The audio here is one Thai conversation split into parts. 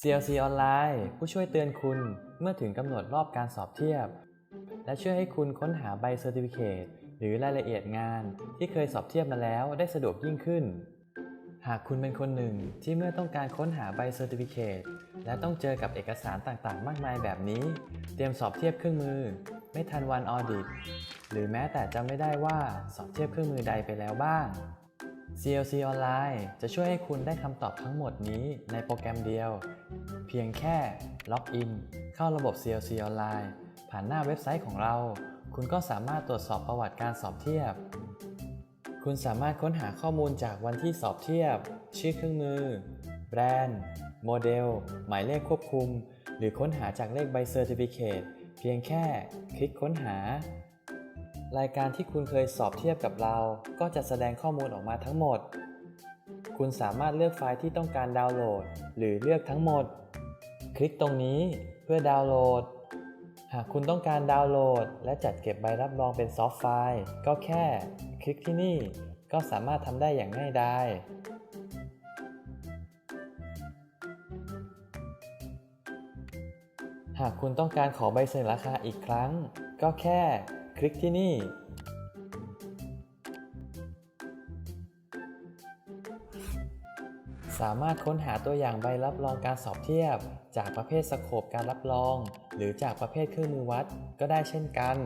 CLC ออนไลน์ผู้ช่วยเตือนคุณเมื่อถึงกำหนดรอบการสอบเทียบ และช่วยให้คุณค้นหาใบเซอร์ติฟิเคตหรือรายละเอียดงานที่เคยสอบเทียบมาแล้วได้สะดวกยิ่งขึ้น หากคุณเป็นคนหนึ่งที่เมื่อต้องการค้นหาใบเซอร์ติฟิเคตและต้องเจอกับเอกสารต่างๆ มากมายแบบนี้ เตรียมสอบเทียบเครื่องมือ ไม่ทันวันออดิตหรือแม้แต่จำไม่ได้ว่าสอบเทียบเครื่องมือใดไปแล้วบ้าง CLC ออนไลน์จะช่วยให้คุณได้คำตอบทั้งหมดนี้ในโปรแกรมเดียว เพียงแค่ล็อกอินเข้าระบบ CLC ออนไลน์ผ่านหน้าเว็บไซต์ของเรา คุณก็สามารถตรวจสอบประวัติการสอบเทียบ คุณสามารถค้นหาข้อมูลจากวันที่สอบเทียบ ชื่อเครื่องมือ แบรนด์ โมเดล หมายเลขควบคุม หรือค้นหาจากเลขใบเซอร์ติฟิเคตเพียงแค่คลิกค้นหา รายการที่คุณเคยสอบเทียบกับเรา ก็จะแสดงข้อมูลออกมาทั้งหมด คุณสามารถเลือกไฟล์ที่ต้องการดาวน์โหลด หรือเลือกทั้งหมด คลิกตรงนี้เพื่อดาวน์โหลด หากคุณต้องการดาวน์โหลด และจัดเก็บใบรับรองเป็นซอฟต์ไฟล์ ก็แค่ คลิกที่นี่ ก็สามารถทำได้อย่างง่ายดายหากคุณต้องการขอใบเสนอราคาอีกครั้ง ก็แค่ คลิกที่นี่ สามารถค้นหาตัวอย่างใบรับรองการสอบเทียบ จากประเภทสโคปการรับรอง หรือจากประเภทเครื่องมือวัดก็ได้เช่นกัน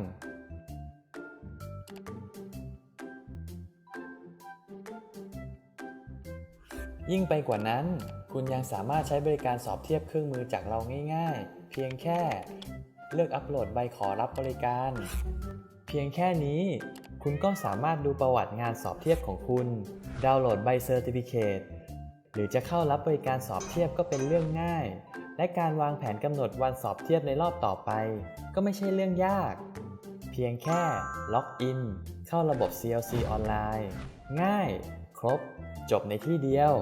ยิ่งไปกว่านั้น คุณยังสามารถใช้บริการสอบเทียบเครื่องมือจากเราง่าย ๆ เพียงแค่ เลือกอัปโหลดใบขอรับบริการ เพียงแค่นี้ คุณก็สามารถดูประวัติงานสอบเทียบของคุณ ดาวน์โหลดใบเซอร์ติฟิเคตหรือจะเข้ารับบริการสอบเทียบก็เป็นเรื่องง่าย และการวางแผนกำหนดวันสอบเทียบในรอบต่อไป ก็ไม่ใช่เรื่องยาก เพียงแค่ล็อกอิน เข้าระบบ CLC ออนไลน์ ง่าย ครบ จบในที่เดียว